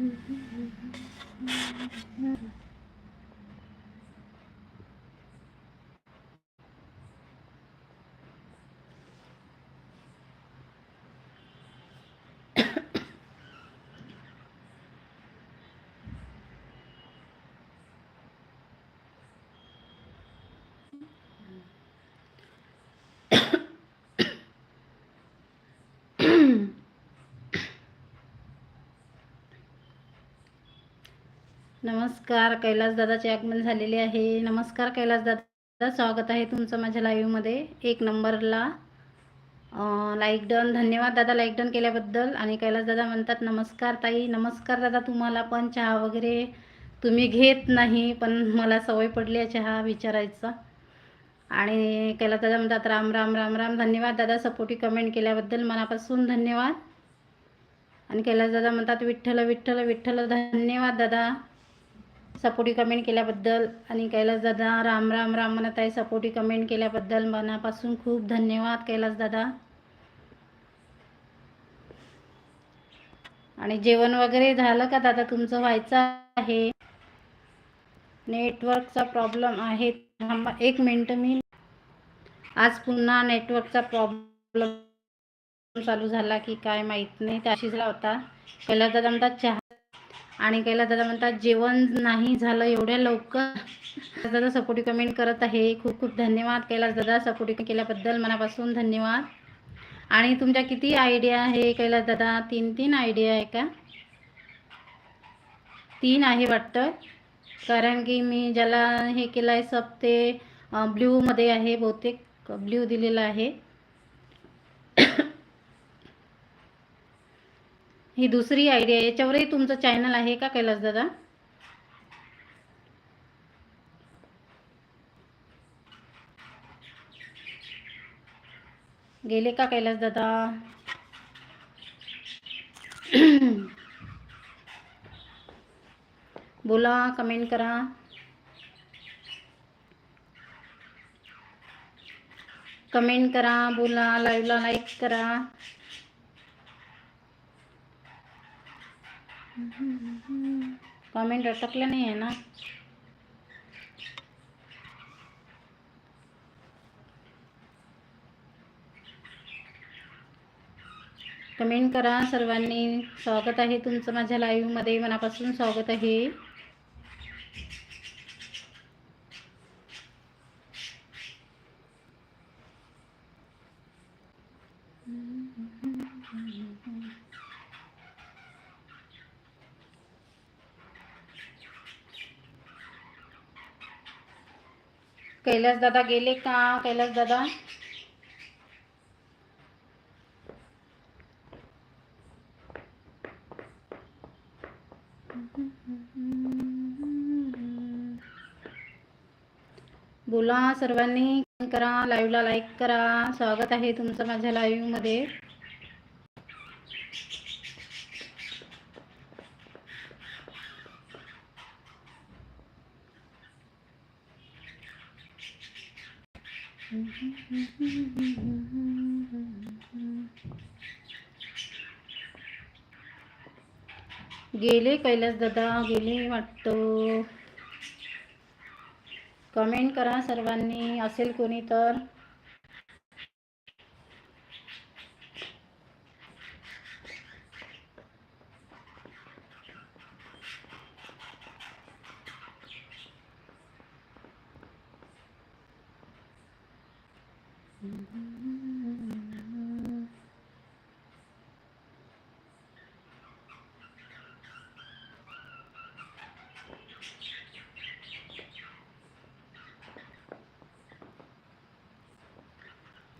Mm-hmm. नमस्कार कैलास दादाचे आगमन झालेले आहे. नमस्कार कैलास दादा. स्वागत आहे तुमचं माझ्या लाईव्हमध्ये एक नंबरला. लाईक डन धन्यवाद दादा लाईक डन केल्याबद्दल. आणि कैलास दादा म्हणतात नमस्कार ताई. नमस्कार दादा तुम्हाला पण चहा वगैरे तुम्ही घेत नाही पण मला सवय पडली आहे चहा विचारायचा. आणि कैलास दादा म्हणतात राम राम राम राम. धन्यवाद दादा सपोर्टी कमेंट केल्याबद्दल. मनापासून धन्यवाद. आणि कैलास दादा म्हणतात विठ्ठल विठ्ठल विठ्ठल. धन्यवाद दादा. सपोर्टी कमेंट केल्याबद्दल आणि कैलास दादा राम राम राम म्हणत आहे सपोर्टी कमेंट केल्याबद्दल मनापासून खूप धन्यवाद कैलास दादा. आणि जेवण वगैरे झालं का दादा? तुमचं व्हायचं आहे. नेटवर्कचा प्रॉब्लेम आहे. एक मिनटं मी. आज पुन्हा नेटवर्कचा प्रॉब्लेम चालू झाला की काय माहीत नाही. त्याशी झाला होता कैलास दादा म्हणतात चहा आणि कैला दादा म्हणतात जेवण नाही झालं एवढ्या लवकर. दादा सपोर्टी कमेंट करत आहे. खूप खूप धन्यवाद. कैलास दादा सपोर्टी केल्याबद्दल मनापासून धन्यवाद. आणि तुमच्या किती आयडिया आहे? कैलास दादा तीन तीन आयडिया आहे का? तीन आहे वाटतं. कारण की मी ज्याला हे केलं आहे सब ते ब्ल्यूमध्ये आहे बहुतेक. ब्ल्यू दिलेलं आहे. ही दुसरी आयडिया याच्यावरही तुमचं चॅनल आहे का कैलास दादा? गेले का कैलास दादा? बोला कमेंट करा. कमेंट करा बोला लाईव्हला लाईक करा. कमेंट अटकलं नाही आहे ना? कमेंट करा सर्वांनी. स्वागत आहे तुमचं माझ्या लाईव्हमध्ये मनापासून स्वागत आहे. कैलास दादा गेले का? कैलास दादा? बोला सर्वांनी करा लाईव्हला लाईक करा. स्वागत आहे तुमचं माझ्या लाईव्हमध्ये गेले कैलास दादा गेले वाटतो. कमेंट करा सर्वांनी असेल कोणी तर.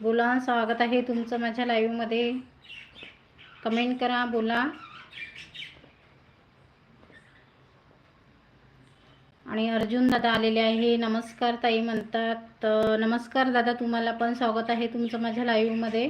बोला स्वागत आहे तुमचं माझ्या लाईव्हमध्ये कमेंट करा बोला. आणि अर्जुन दादा आलेले आहे. नमस्कार ताई म्हणतात. नमस्कार दादा तुम्हाला पण स्वागत आहे तुमचं माझ्या लाईव्हमध्ये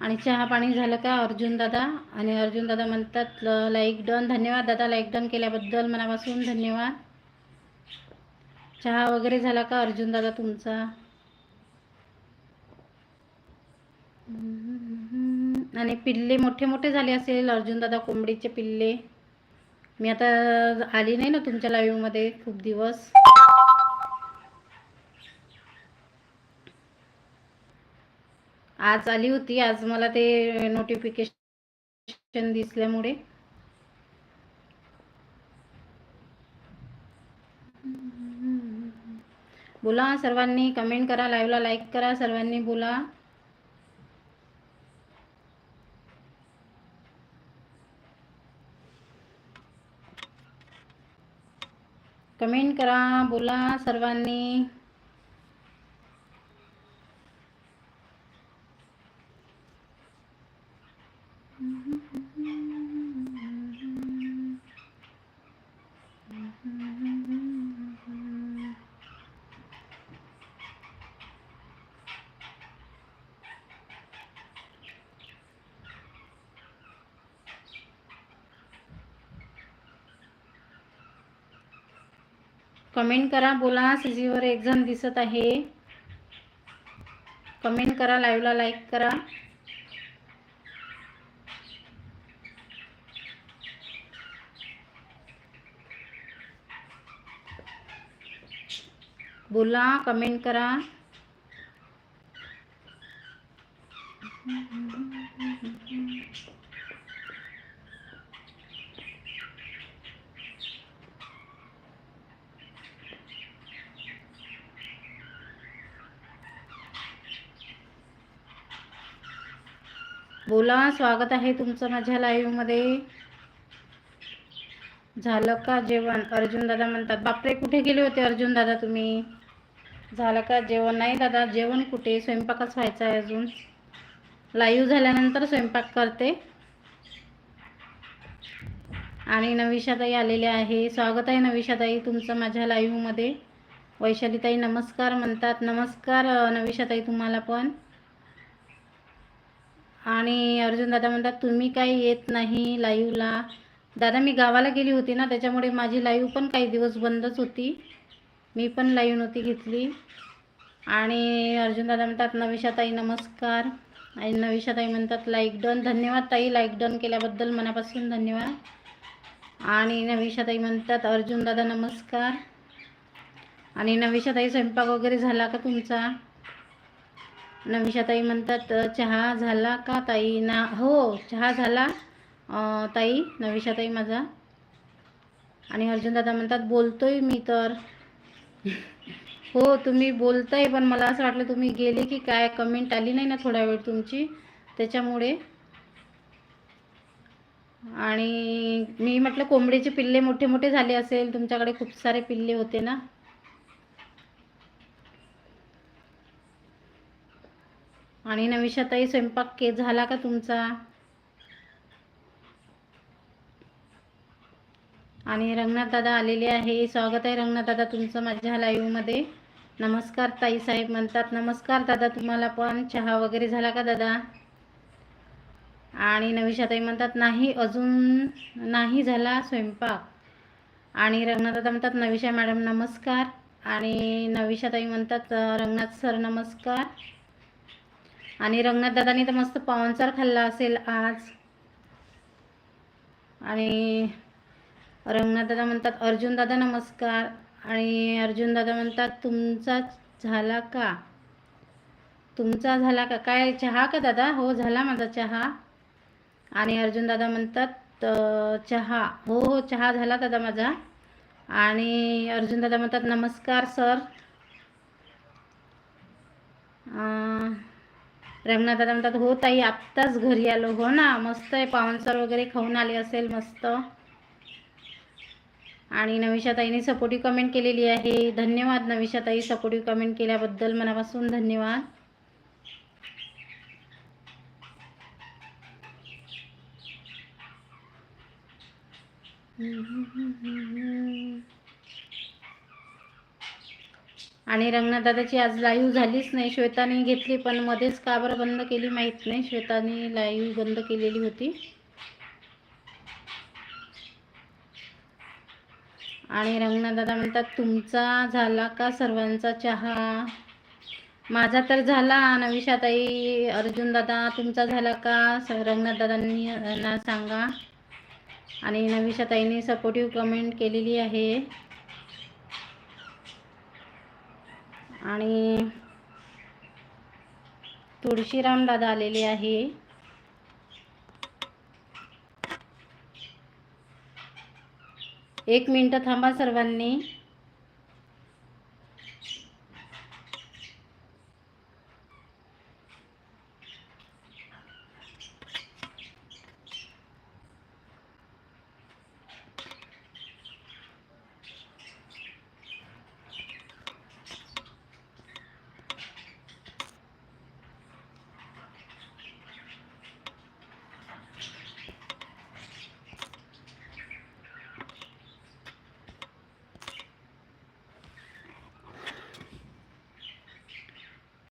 आणि चहा पाणी झालं का अर्जुन दादा? आणि अर्जुन दादा म्हणतात लाईक डन धन्यवाद दादा लाईक डन केल्याबद्दल मनापासून धन्यवाद. चहा वगैरे झाला का अर्जुन दादा तुमचा? आणि पिल्ले मोठे मोठे झाले असेल अर्जुन दादा कोंबडीचे पिल्ले. मी आता आली नाही ना तुमच्या लाईव्हमध्ये खूप दिवस. आज आली होती आज मला ते नोटिफिकेशन दिसल्यामुळे. बोला सर्वांनी कमेंट करा लाईव्हला लाईक करा सर्वांनी बोला. कमेंट करा बोला सर्वांनी. कमेंट करा बोला सीजीवर एक जण दिसत आहे. कमेंट करा लाईव्हला लाईक करा. बोला कमेंट करा. बोला स्वागत आहे तुमचं माझ्या लाईव्हमध्ये झालं का जेवण? अर्जुन दादा म्हणतात बापरे कुठे गेले होते अर्जुन दादा तुम्ही? झालं का जेवण? नाही दादा जेवण कुठे? स्वयंपाकच व्हायचा आहे अजून. लाईव्ह झाल्यानंतर स्वयंपाक करते. आणि नविशाताई आलेले आहे. स्वागत आहे नविशाताई तुमचं माझ्या लाईव्हमध्ये वैशालीताई नमस्कार म्हणतात. नमस्कार नविशाताई तुम्हाला पण. आणि अर्जुन दादा म्हणतात तुम्ही काही येत नाही लाईव्हला दादा मी गावाला गेली होती ना त्याच्यामुळे माझी लाईव्ह पण काही दिवस बंदच होती. मी पण लाईव्ह नव्हती घेतली. आणि अर्जुन दादा म्हणतात नविशाताई नमस्कार. आणि नविशाताई म्हणतात लाईक डन धन्यवाद ताई लाईक डन केल्याबद्दल मनापासून धन्यवाद. आणि नविशाताई म्हणतात अर्जुन दादा नमस्कार. आणि नविशाताई स्वयंपाक वगैरे झाला का तुमचा? नमिषाताई म्हणतात चहा झाला का ताई? ना हो चहा झाला ताई नविशाताई माझा. आणि अर्जुन दादा म्हणतात बोलतोय मी तर. हो तुम्ही बोलताय पण मला असं वाटलं तुम्ही गेले की काय? कमेंट आली नाही ना थोडा वेळ तुमची? त्याच्यामुळे. आणि मी म्हटलं कोंबडीचे पिल्ले मोठे मोठे झाले असेल तुमच्याकडे खूप सारे पिल्ले होते ना? आणि नविशाताई स्वयंपाक के झाला का तुमचा? आणि रंगनाथ दादा आलेले आहे. स्वागत आहे रंगनाथ दादा तुमचं माझ्या लाईव्हमध्ये नमस्कार ताई साहेब म्हणतात नमस्कार दादा तुम्हाला पण चहा वगैरे झाला का दादा? आणि नविशाताई म्हणतात नाही अजून नाही झाला स्वयंपाक. आणि रंगनाथ दादा म्हणतात नविशा मॅडम नमस्कार. आणि नविशाताई म्हणतात रंगनाथ सर नमस्कार. आणि रंगनाथ दादानी तर मस्त पाहुणचार खाल्ला असेल आज. आणि रंगनाथ दादा म्हणतात अर्जुन दादा नमस्कार. आणि अर्जुन दादा म्हणतात तुमचा झाला का? तुमचा झाला का? काय चहा का दादा? हो झाला माझा चहा. आणि अर्जुन दादा म्हणतात चहा. हो हो चहा झाला दादा माझा. आणि अर्जुन दादा म्हणतात नमस्कार सर. रंगनाथ दादा म्हणतात हो ताई आत्ताच घरी आलो. हो ना मस्त आहे. पावनसर वगैरे खाऊन आले असेल मस्त. आणि नविशाताईने सपोर्टिव्ह कमेंट केलेली आहे. धन्यवाद नविशाताई सपोर्टिव्ह कमेंट केल्याबद्दल. मनापासून धन्यवाद. आणि रंगनाथदादाची आज लाईव्ह झालीच नाही. श्वेताने घेतली पण मध्येच का बरं बंद केली माहीत नाही. श्वेताने लाईव्ह बंद केलेली होती. आणि रंगनाथदादा म्हणतात तुमचा झाला का सर्वांचा चहा? माझा तर झाला नविशाताई. अर्जुन दादा तुमचा झाला का? रंगनाथदादांनी सांगा. आणि नविशाताईने सपोर्टिव्ह कमेंट केलेली आहे. आणि तुळशीराम दादा आलेले आहे. एक मिनटं थांबा सर्वांनी.